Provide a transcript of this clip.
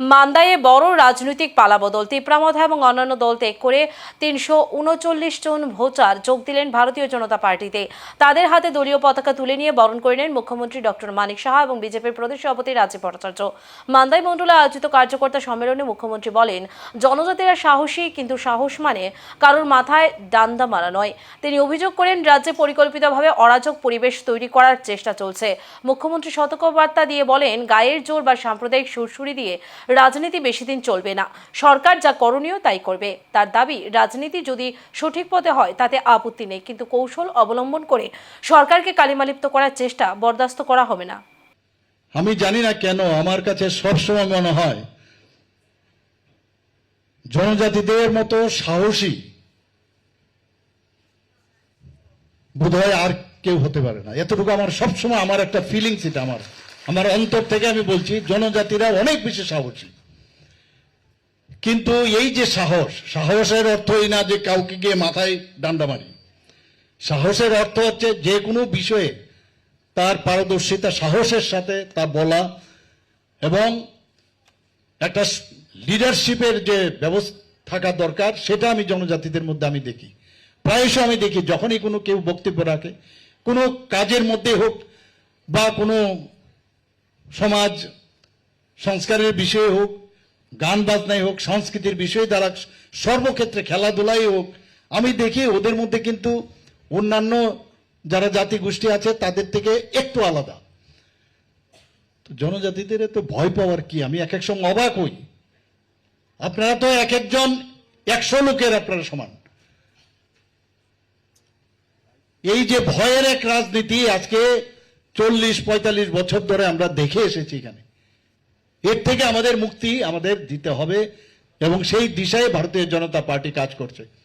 মান্দায়ে বড় রাজনৈতিক পালাবদল তিপ্রামথা এবং অন্যান্য দল ত্যাগ করে তিনশো উনচল্লিশ জন ভোটার যোগ দিলেন ভারতীয় জনতা পার্টিতে। তাদের হাতে দলীয় পতাকা তুলে নিয়ে বরণ করে নেন মুখ্যমন্ত্রী ডক্টর মানিক সাহা এবং বিজেপির প্রদেশ সভাপতি রাজীব ভট্টাচার্য। মান্দাই মণ্ডলে আয়োজিত কার্যকর্তা সম্মেলনে মুখ্যমন্ত্রী বলেন, জনজাতিরা সাহসী, কিন্তু সাহস মানে কারোর মাথায় ডান্দা মারা নয়। তিনি অভিযোগ করেন, রাজ্যে পরিকল্পিতভাবে অরাজক পরিবেশ তৈরি করার চেষ্টা চলছে। মুখ্যমন্ত্রী সতর্কবার্তা দিয়ে বলেন, গায়ের জোর বা সাম্প্রদায়িক সুরসুরি দিয়ে রাজনীতি বেশি দিন চলবে না। সরকার যা করণীয় তাই করবে। তার দাবি, রাজনীতি যদি সঠিক পথে হয়, তাতে আপত্তি নেই। কিন্তু কৌশল অবলম্বন করে সরকারকে কালিমালিপ্ত করার চেষ্টা বরদাস্ত করা হবে না। আমি জানি না কেন আমার কাছে সবসময় মনে হয়, জনজাতিদের মতো সাহসী বোধহয় আর কেউ হতে পারে না। এতটুকু আমার সবসময়, আমার একটা ফিলিংস এটা আমার। আমার অন্তর থেকে আমি বলছি, জনজাতিরা অনেক বেশি সাহসী। কিন্তু এই যে সাহস, সাহসের অর্থ এই না যে কাউকে গিয়ে মাথায় ডান্ডা মারি। সাহসের অর্থ হচ্ছে যে কোনো বিষয়ে তার পারদর্শিতা, সাহসের সাথে তা বলা এবং একটা লিডারশিপের যে ব্যবস্থা থাকা দরকার, সেটা আমি জনজাতিদের মধ্যে আমি দেখি। প্রায়শ আমি দেখি, যখনই কোনো কেউ বক্তব্য রাখে, কোনো কাজের মধ্যে হোক বা কোনো সমাজ, সংস্কারের বিষয়ে হোক, গান বাজনায় হোক, সংস্কৃতির বিষয়ে দ্বারা সর্বক্ষেত্রে খেলাধুলাই হোক, আমি দেখি ওদের মধ্যে কিন্তু অন্যান্য যারা জাতি গোষ্ঠী আছে তাদের থেকে একটু আলাদা। জনজাতিদের তো ভয় পাওয়ার কি? আমি এক এক সময় অবাক হই। আপনারা তো এক একজন একশো লোকের আপনারা সমান। এই যে ভয়ের এক রাজনীতি আজকে চল্লিশ, পঁয়তাল্লিশ বছর ধরে আমরা দেখে এসেছি এখানে। এর থেকে আমাদের মুক্তি আমাদের দিতে হবে এবং সেই দিশায় ভারতীয় জনতা পার্টি কাজ করছে।